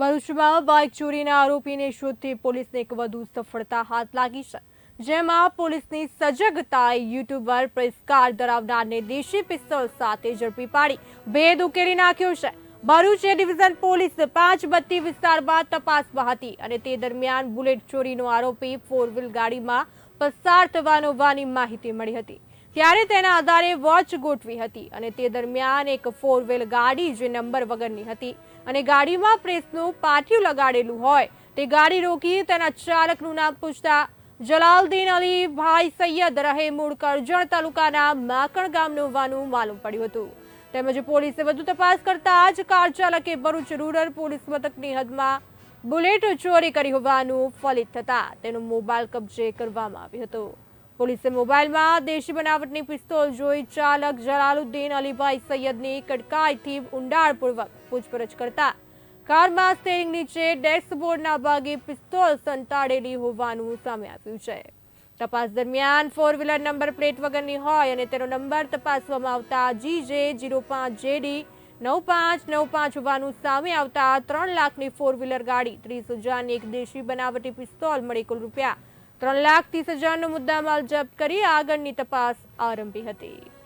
ભરૂચમાં બાઇક ચોરીના આરોપીને શોધતી પોલીસને એક વધુ સફળતા હાથ લાગી છે. જેમાં પોલીસની સજગતાએ યુટ્યુબર પુરસ્કાર ધરાવનારને દેશી પિસ્તોલ સાથે ઝડપી પાડી ભેદ ઉકેલી નાખ્યો છે. ભરૂચ ડિવિઝન પોલીસ પાંચ બત્તી વિસ્તારમાં તપાસમાં હતી અને તે દરમિયાન બુલેટ ચોરીનો આરોપી ફોર વ્હીલ ગાડીમાં પસાર થવાનો હોવાની માહિતી મળી હતી. ત્યારે તેના આધારે વોચ ગોઠવી હતી અને તે દરમિયાન એક ફોર વ્હીલ ગાડી જે નંબર વગરની હતી અને ગાડીમાં પ્રેસનું પાટિયું લગાડેલું હોય, તે ગાડી રોકી તેના ચાલકનું નામ પૂછતા, જલાલદીન અલી ભાઈ સૈયદ રહે મૂળ કરજણ તાલુકાના માકણ ગામનું હોવાનું માલુમ પડ્યું હતું. તેમજ પોલીસે વધુ તપાસ કરતા જ કાર ચાલકે ભરૂચ રૂરલ પોલીસ મથકની હદમાં બુલેટ ચોરી કરી હોવાનું ફલિત થતા તેનો મોબાઈલ કબજે કરવામાં આવ્યો હતો. પોલીસે મોબાઈલમાં દેશી બનાવટની પિસ્તોલ જોઈ ચાલક જલાલુદ્દીન અલીભાઈ સૈયદની કડકાઈથી ઊંડાણપૂર્વક પૂછપરછ કરતા કારમાં સ્ટેરિંગ નીચે ડેશબોર્ડના ભાગે પિસ્તોલ સંતાડેલી હોવાનું સામે આવ્યું છે. તપાસ દરમિયાન ફોર વ્હીલર નંબર પ્લેટ વગરની હોય અને તેનો નંબર તપાસવામાં આવતા જી જે જીરો પાંચ જેડી નવ પાંચ નવ પાંચ હોવાનું સામે આવતા ત્રણ લાખની ફોર વ્હીલર ગાડી, ત્રીસ હજારની એક દેશી બનાવટી પિસ્તોલ, મળી કુલ રૂપિયા ત્રણ લાખ ત્રીસ હજારનો મુદ્દામાલ જપ્ત કરી આગળની તપાસ આરંભી હતી.